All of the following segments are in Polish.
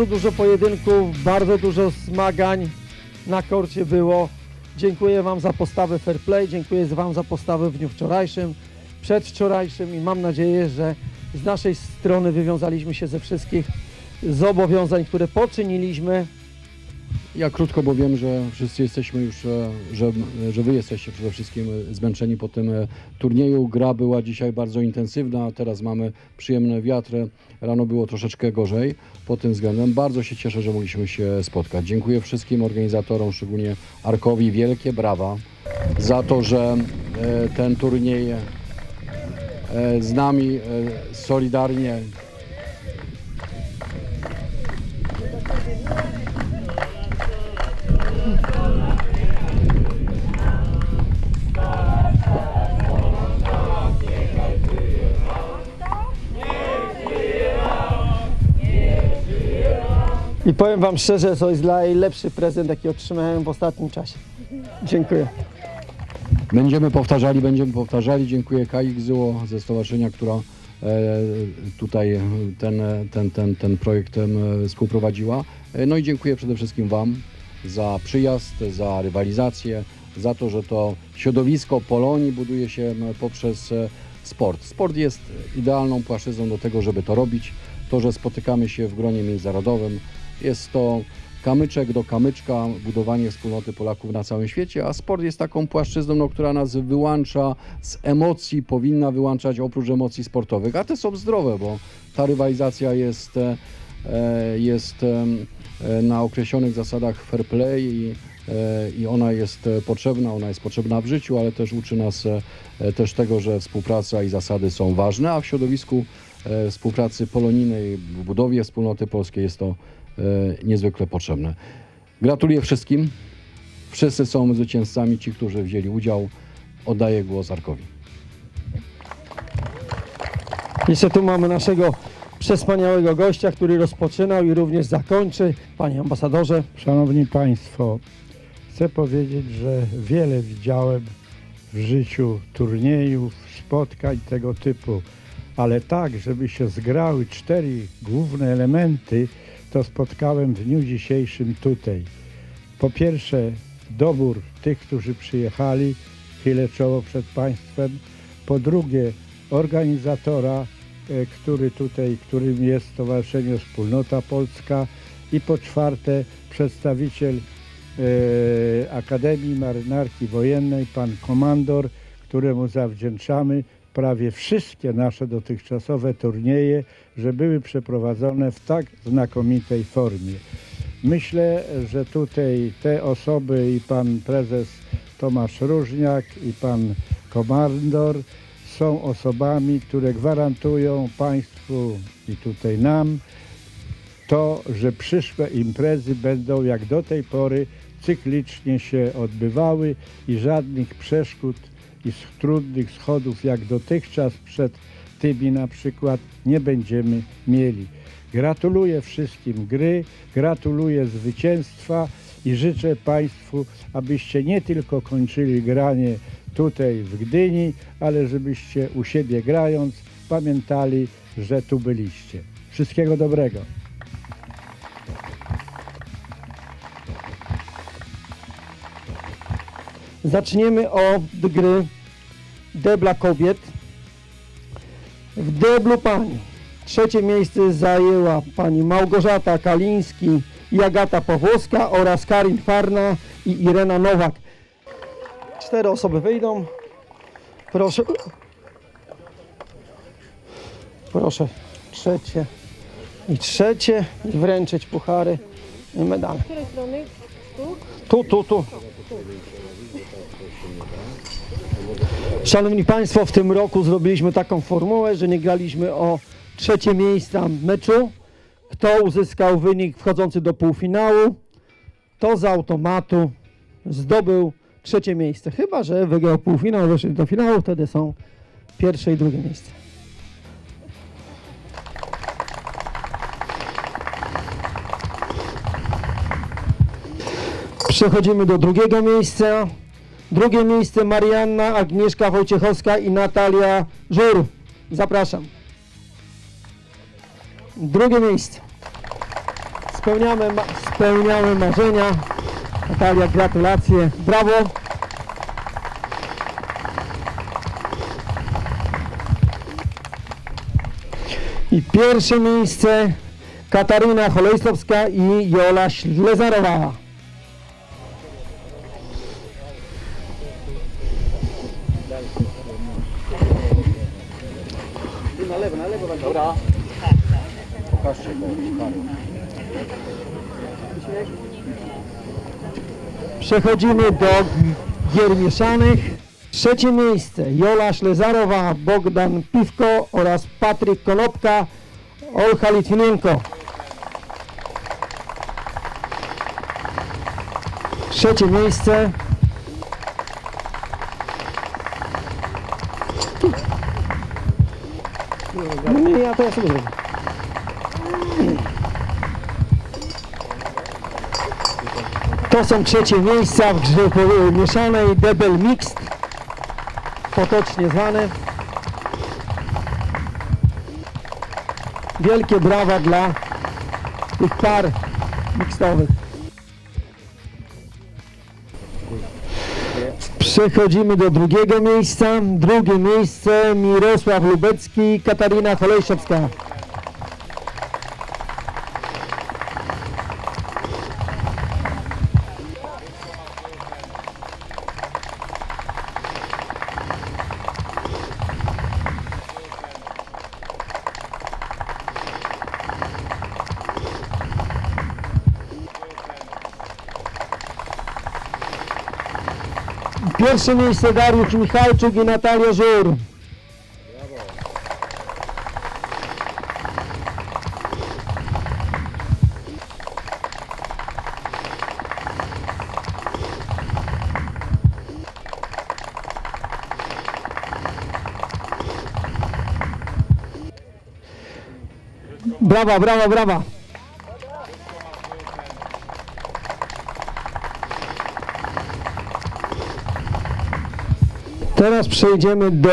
Bardzo dużo pojedynków, bardzo dużo zmagań na korcie było. Dziękuję Wam za postawę fair play, dziękuję Wam za postawę w dniu wczorajszym, przedwczorajszym i mam nadzieję, że z naszej strony wywiązaliśmy się ze wszystkich zobowiązań, które poczyniliśmy. Ja krótko, bo wiem, że wszyscy jesteśmy już, e, że, że wy jesteście przede wszystkim e, zmęczeni po tym e, turnieju. Gra była dzisiaj bardzo intensywna, teraz mamy przyjemne wiatry. Rano było troszeczkę gorzej pod tym względem. Bardzo się cieszę, że mogliśmy się spotkać. Dziękuję wszystkim organizatorom, szczególnie Arkowi. Wielkie brawa za to, że ten turniej z nami solidarnie I powiem Wam szczerze, to jest najlepszy prezent, jaki otrzymałem w ostatnim czasie. Dziękuję. Będziemy powtarzali, będziemy powtarzali. Dziękuję KXZO ze stowarzyszenia, która e, tutaj ten, ten, ten, ten projekt współprowadziła. E, No i dziękuję przede wszystkim Wam za przyjazd, za rywalizację, za to, że to środowisko Polonii buduje się poprzez e, sport. Sport jest idealną płaszczyzną do tego, żeby to robić. To, że spotykamy się w gronie międzynarodowym, jest to kamyczek do kamyczka, budowanie wspólnoty Polaków na całym świecie, a sport jest taką płaszczyzną, no, która nas wyłącza z emocji, powinna wyłączać oprócz emocji sportowych, a te są zdrowe, bo ta rywalizacja jest, e, jest e, na określonych zasadach fair play i, e, i ona jest potrzebna, ona jest potrzebna w życiu, ale też uczy nas też tego, że współpraca i zasady są ważne, a w środowisku współpracy polonijnej, w budowie wspólnoty polskiej jest to niezwykle potrzebne. Gratuluję wszystkim. Wszyscy są zwycięzcami, ci, którzy wzięli udział. Oddaję głos Arkowi. Jeszcze tu mamy naszego przespaniałego gościa, który rozpoczynał i również zakończy. Panie ambasadorze, Szanowni Państwo, chcę powiedzieć, że wiele widziałem w życiu turniejów, spotkań tego typu, ale tak, żeby się zgrały cztery główne elementy, to spotkałem w dniu dzisiejszym tutaj. Po pierwsze, dobór tych, którzy przyjechali, chwilę czoło przed Państwem. Po drugie, organizatora, e, który tutaj, którym jest Stowarzyszenie Wspólnota Polska. I po czwarte, przedstawiciel e, Akademii Marynarki Wojennej, pan komandor, któremu zawdzięczamy prawie wszystkie nasze dotychczasowe turnieje, że były przeprowadzone w tak znakomitej formie. Myślę, że tutaj te osoby i pan prezes Tomasz Różniak i pan komandor są osobami, które gwarantują Państwu i tutaj nam to, że przyszłe imprezy będą jak do tej pory cyklicznie się odbywały i żadnych przeszkód i s- trudnych schodów jak dotychczas przed tymi na przykład nie będziemy mieli. Gratuluję wszystkim gry, gratuluję zwycięstwa i życzę Państwu, abyście nie tylko kończyli granie tutaj w Gdyni, ale żebyście u siebie grając pamiętali, że tu byliście. Wszystkiego dobrego. Zaczniemy od gry debla kobiet. W deblu pani trzecie miejsce zajęła pani Małgorzata Kaliński i Agata Pawłowska oraz Karin Farna i Irena Nowak. Cztery osoby wyjdą. Proszę. Proszę trzecie i trzecie i wręczyć puchary i medale. Z której strony? Tu? Tu, tu, tu. Szanowni Państwo, w tym roku zrobiliśmy taką formułę, że nie graliśmy o trzecie miejsca meczu. Kto uzyskał wynik wchodzący do półfinału, to z automatu zdobył trzecie miejsce. Chyba, że wygrał półfinał, weszli do finału, wtedy są pierwsze i drugie miejsce. Przechodzimy do drugiego miejsca. Drugie miejsce Marianna, Agnieszka Wojciechowska i Natalia Żur. Zapraszam. Drugie miejsce. Spełniamy, ma- spełniamy marzenia. Natalia, gratulacje. Brawo. I pierwsze miejsce Katarina Cholejstowska i Jola Ślezarowa. Pokażcie go. Przechodzimy do gier mieszanych. Trzecie miejsce Jola Ślezarowa, Bogdan Piwko oraz Patryk Konopka, Olcha Litwinenko. Trzecie miejsce. To ja sobie zrobię. To są trzecie miejsca w grze mieszanej Debel Mixed, potocznie zwane. Wielkie brawa dla tych par mixtowych. Przechodzimy do drugiego miejsca. Drugie miejsce Mirosław Lubecki, Katarina Cholejszewska. Pierwsze miejsce Dariusz Michalczuk i Natalia Żur. Brawa, brawa, brawa. Teraz przejdziemy do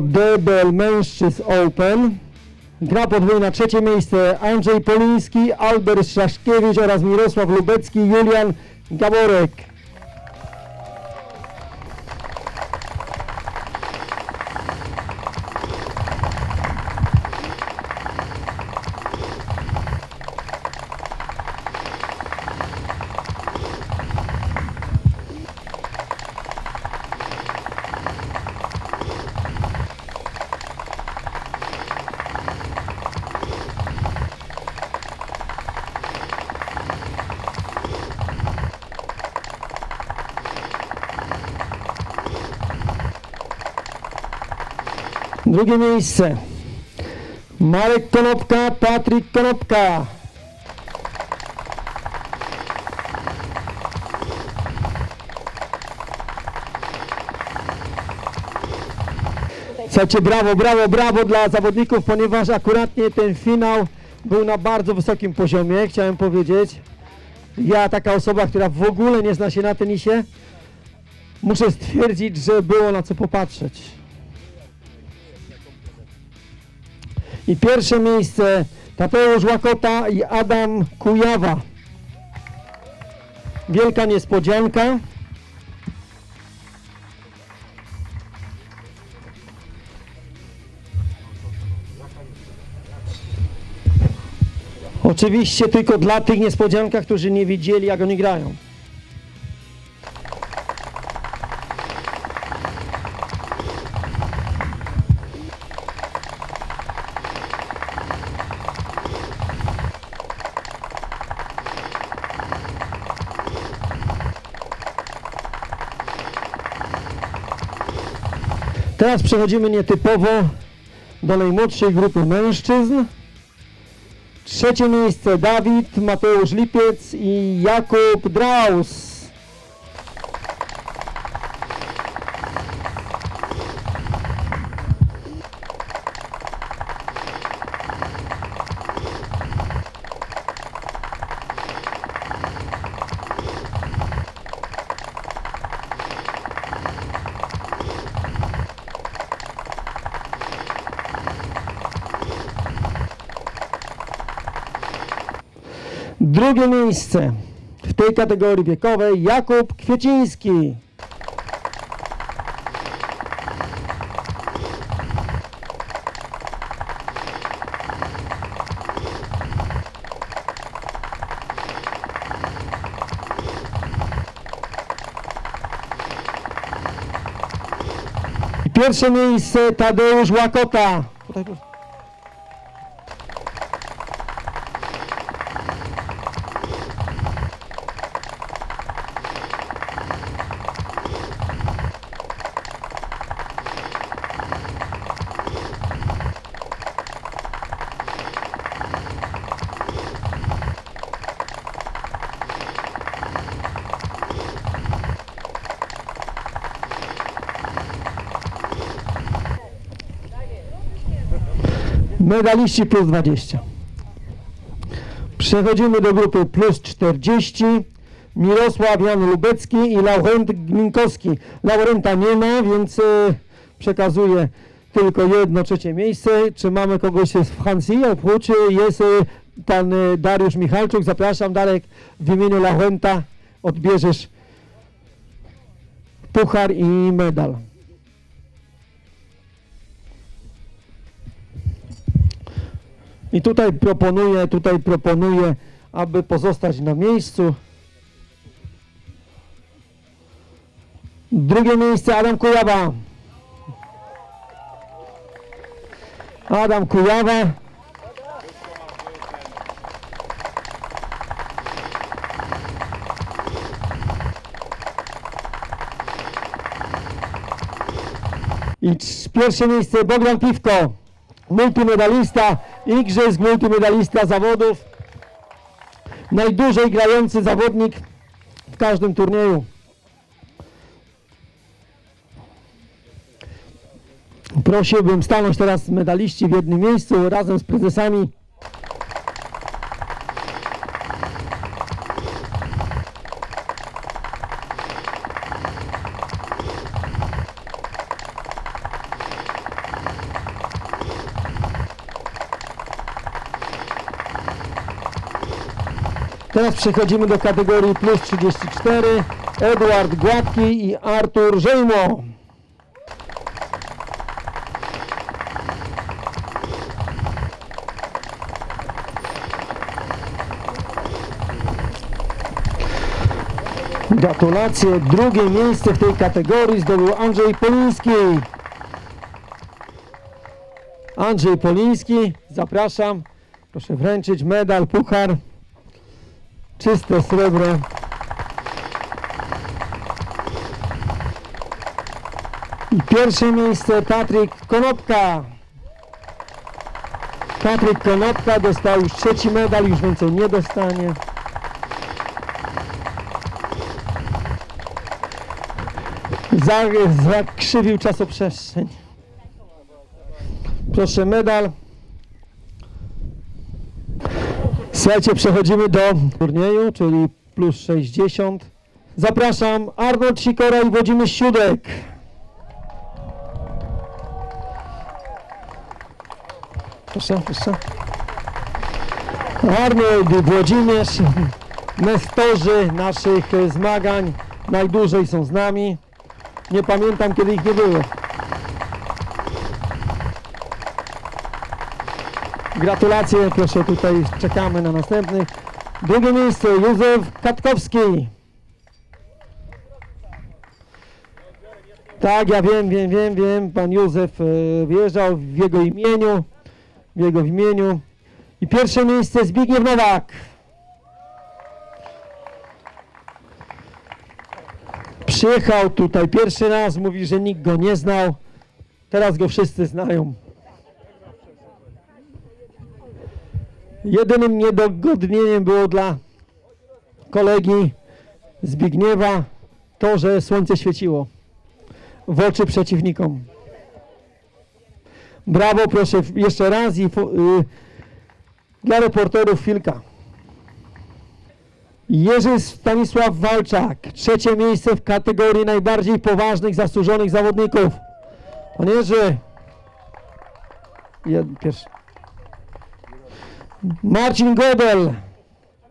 DBL Mężczyzn Open. Gra podwójna, trzecie miejsce Andrzej Poliński, Albert Szaszkiewicz oraz Mirosław Lubecki, Julian Gaborek. Drugie miejsce Marek Konopka, Patryk Konopka. Słuchajcie, brawo, brawo, brawo dla zawodników, ponieważ akuratnie ten finał był na bardzo wysokim poziomie, chciałem powiedzieć. Ja, taka osoba, która w ogóle nie zna się na tenisie, muszę stwierdzić, że było na co popatrzeć. I pierwsze miejsce Tadeusz Łakota i Adam Kujawa. Wielka niespodzianka. Oczywiście tylko dla tych niespodziankach, którzy nie wiedzieli jak oni grają. Teraz przechodzimy nietypowo do najmłodszej grupy mężczyzn. Trzecie miejsce Dawid, Mateusz Lipiec i Jakub Draus. Drugie miejsce w tej kategorii wiekowej Jakub Kwieciński. Pierwsze miejsce Tadeusz Łakota. Medaliści plus 20. Przechodzimy do grupy plus 40. Mirosław Jan Lubecki i Laurent Gminkowski. Laurenta nie ma, więc e, przekazuję tylko jedno trzecie miejsce. Czy mamy kogoś z Francji? Oprócz e, jest e, pan Dariusz Michalczuk. Zapraszam Darek w imieniu Laurenta. Odbierzesz puchar i medal. I tutaj proponuję, tutaj proponuję, aby pozostać na miejscu. Drugie miejsce Adam Kujawa. Adam Kujawa. I pierwsze miejsce Bogdan Piwko multimedalista, igrzysk, multimedalista zawodów, najdłużej grający zawodnik w każdym turnieju. Prosiłbym stanąć teraz medaliści w jednym miejscu razem z prezesami. Teraz przechodzimy do kategorii plus 34. Edward Gładki i Artur Żejmo. Gratulacje. Drugie miejsce w tej kategorii zdobył Andrzej Poliński. Andrzej Poliński, zapraszam. Proszę wręczyć medal, puchar. Czyste srebro. I pierwsze miejsce Patryk Konopka. Patryk Konopka dostał już trzeci medal, już więcej nie dostanie. Za- Zakrzywił czasoprzestrzeń. Proszę medal. Słuchajcie, przechodzimy do turnieju, czyli plus 60. Zapraszam Arnold Sikora i Włodzimierz Siódek. Proszę, proszę. Arnold i Włodzimierz, nestorzy naszych zmagań, najdłużej są z nami. Nie pamiętam, kiedy ich nie było. Gratulacje, proszę tutaj czekamy na następnych. Drugie miejsce Józef Katkowski. Tak, ja wiem, wiem, wiem, wiem. Pan Józef e, wjeżdżał w jego imieniu, w jego imieniu. I pierwsze miejsce Zbigniew Nowak. Przyjechał tutaj pierwszy raz, mówi, że nikt go nie znał. Teraz go wszyscy znają. Jedynym niedogodnieniem było dla kolegi Zbigniewa to, że słońce świeciło w oczy przeciwnikom. Brawo, proszę jeszcze raz i fo- y, dla reporterów chwilka. Jerzy Stanisław Walczak, trzecie miejsce w kategorii najbardziej poważnych, zasłużonych zawodników. Pan Jerzy. Pierwszy. Marcin Godel.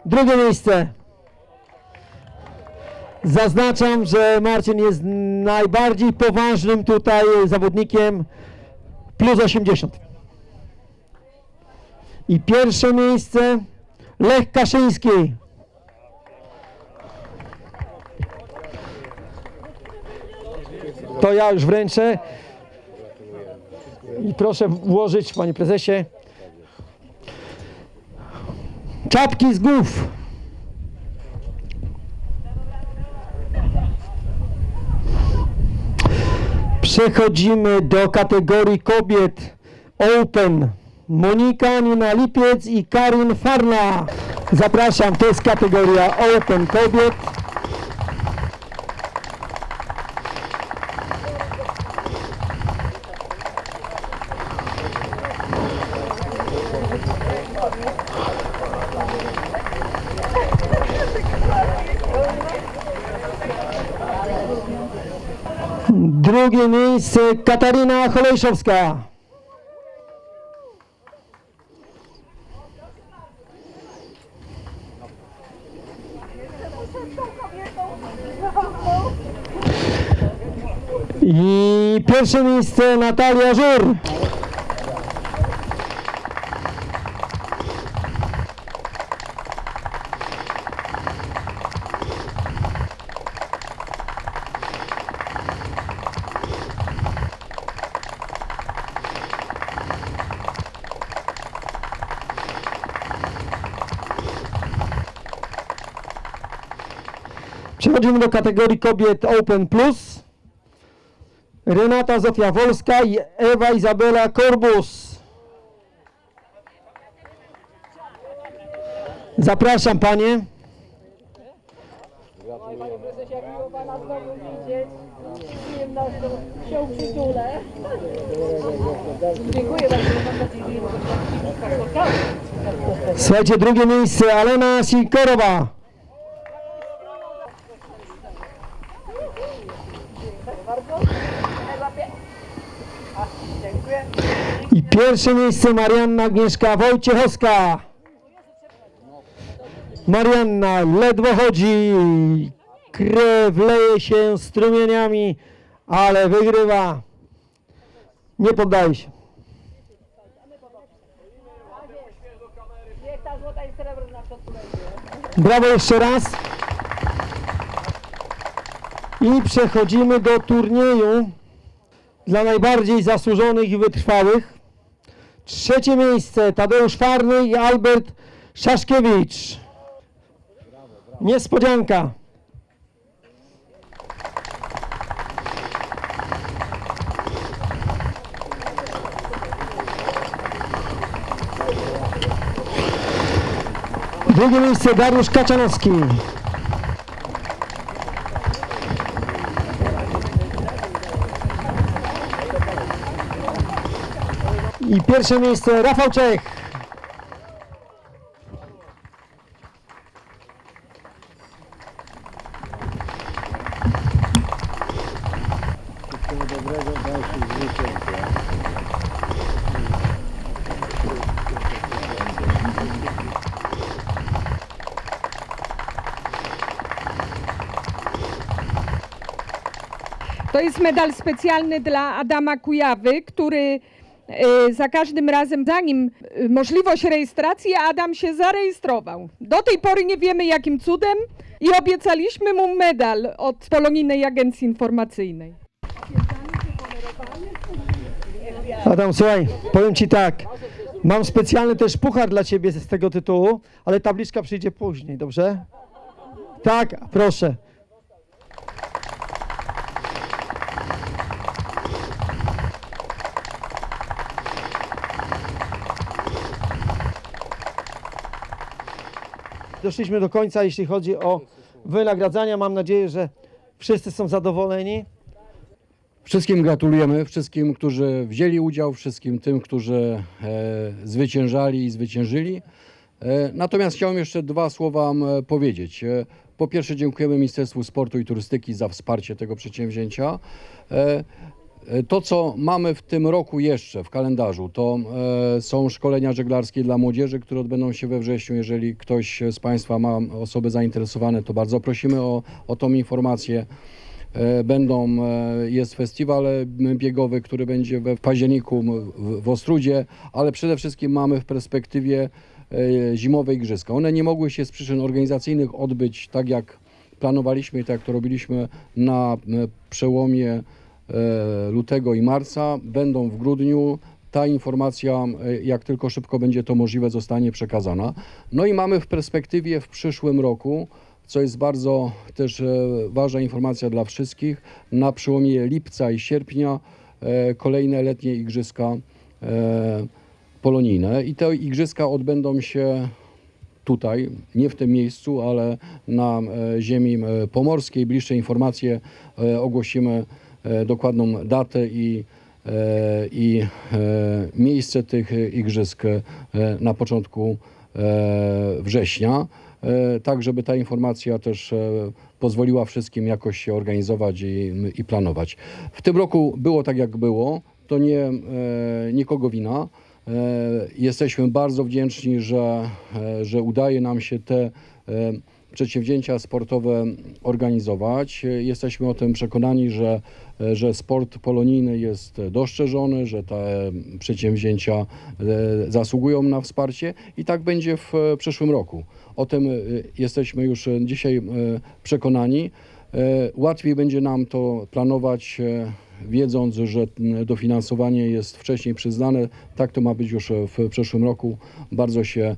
Drugie miejsce. Zaznaczam, że Marcin jest najbardziej poważnym tutaj zawodnikiem plus 80. I pierwsze miejsce Lech Kaszyński. To ja już wręczę. I proszę włożyć, panie prezesie, czapki z głów. Przechodzimy do kategorii kobiet Open. Monika Nina Lipiec i Karin Farna. Zapraszam, to jest kategoria Open kobiet. Drugie miejsce Katarina Cholejszowska. I pierwsze miejsce Natalia Żur. Przechodzimy do kategorii kobiet Open Plus. Renata Zofia Wolska i Ewa Izabela Korbus. Zapraszam panie. Panie prezesie, jak miło pana znowu widzieć. Z przyjemnością się przytulę. Dziękuję bardzo, mam nadzieję, że nie mogę Słuchajcie, drugie miejsce Alena Sikorowa. Pierwsze miejsce Marianna Agnieszka Wojciechowska. Marianna ledwo chodzi, krew leje się strumieniami, ale wygrywa. Nie poddaje się. Brawo jeszcze raz. I przechodzimy do turnieju dla najbardziej zasłużonych i wytrwałych. Trzecie miejsce Tadeusz Farny i Albert Szaszkiewicz. Niespodzianka. Drugie miejsce Dariusz Kaczanowski. I pierwsze miejsce Rafał Czech. To jest medal specjalny dla Adama Kujawy, który za każdym razem, zanim e, możliwość rejestracji, Adam się zarejestrował. Do tej pory nie wiemy jakim cudem i obiecaliśmy mu medal od Polonijnej Agencji Informacyjnej. Adam, słuchaj, powiem Ci tak. Mam specjalny też puchar dla Ciebie z tego tytułu, ale tabliczka przyjdzie później, dobrze? Tak, proszę. Doszliśmy do końca, jeśli chodzi o wynagradzania. Mam nadzieję, że wszyscy są zadowoleni. Wszystkim gratulujemy, wszystkim, którzy wzięli udział, wszystkim tym, którzy e, zwyciężali i zwyciężyli. E, natomiast chciałem jeszcze dwa słowa powiedzieć. E, po pierwsze dziękujemy Ministerstwu Sportu i Turystyki za wsparcie tego przedsięwzięcia. E, To, co mamy w tym roku jeszcze w kalendarzu, to e, są szkolenia żeglarskie dla młodzieży, które odbędą się we wrześniu. Jeżeli ktoś z Państwa ma osoby zainteresowane, to bardzo prosimy o, o tą informację. E, Będą, e, jest festiwal e, biegowy, który będzie w październiku w, Ostrudzie, ale przede wszystkim mamy w perspektywie e, zimowe igrzyska. One nie mogły się z przyczyn organizacyjnych odbyć tak jak planowaliśmy i tak jak to robiliśmy na e, przełomie e, lutego i marca. Będą w grudniu. Ta informacja, e, jak tylko szybko będzie to możliwe, zostanie przekazana. No i mamy w perspektywie w przyszłym roku, co jest bardzo też e, ważna informacja dla wszystkich, na przełomie lipca i sierpnia e, kolejne letnie igrzyska e, polonijne. I te igrzyska odbędą się tutaj, nie w tym miejscu, ale na e, ziemi e, pomorskiej. Bliższe informacje e, ogłosimy e, dokładną datę i, e, i e, miejsce tych e, igrzysk e, na początku e, września. E, Tak, żeby ta informacja też e, pozwoliła wszystkim jakoś się organizować i, i planować. W tym roku było tak, jak było. To nie e, nikogo wina. E, Jesteśmy bardzo wdzięczni, że, e, że udaje nam się te e, przedsięwzięcia sportowe organizować. Jesteśmy o tym przekonani, że, że sport polonijny jest dostrzeżony, że te przedsięwzięcia e, zasługują na wsparcie i tak będzie w e, przyszłym roku. O tym e, jesteśmy już dzisiaj przekonani. Łatwiej będzie nam to planować, wiedząc, że dofinansowanie jest wcześniej przyznane. Tak to ma być już w przyszłym roku. Bardzo się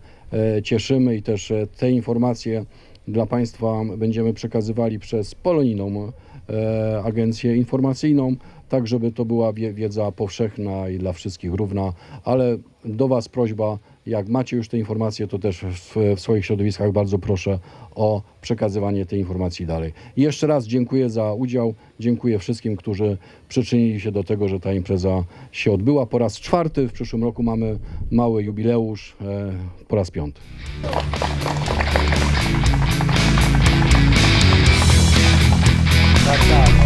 cieszymy i też te informacje dla Państwa będziemy przekazywali przez Polonijną e, Agencję Informacyjną, tak żeby to była wie- wiedza powszechna i dla wszystkich równa, ale do Was prośba, jak macie już te informacje, to też w, w swoich środowiskach bardzo proszę o przekazywanie tej informacji dalej. I jeszcze raz dziękuję za udział, dziękuję wszystkim, którzy przyczynili się do tego, że ta impreza się odbyła po raz czwarty. W przyszłym roku mamy mały jubileusz, e, po raz piąty. Tak, tak.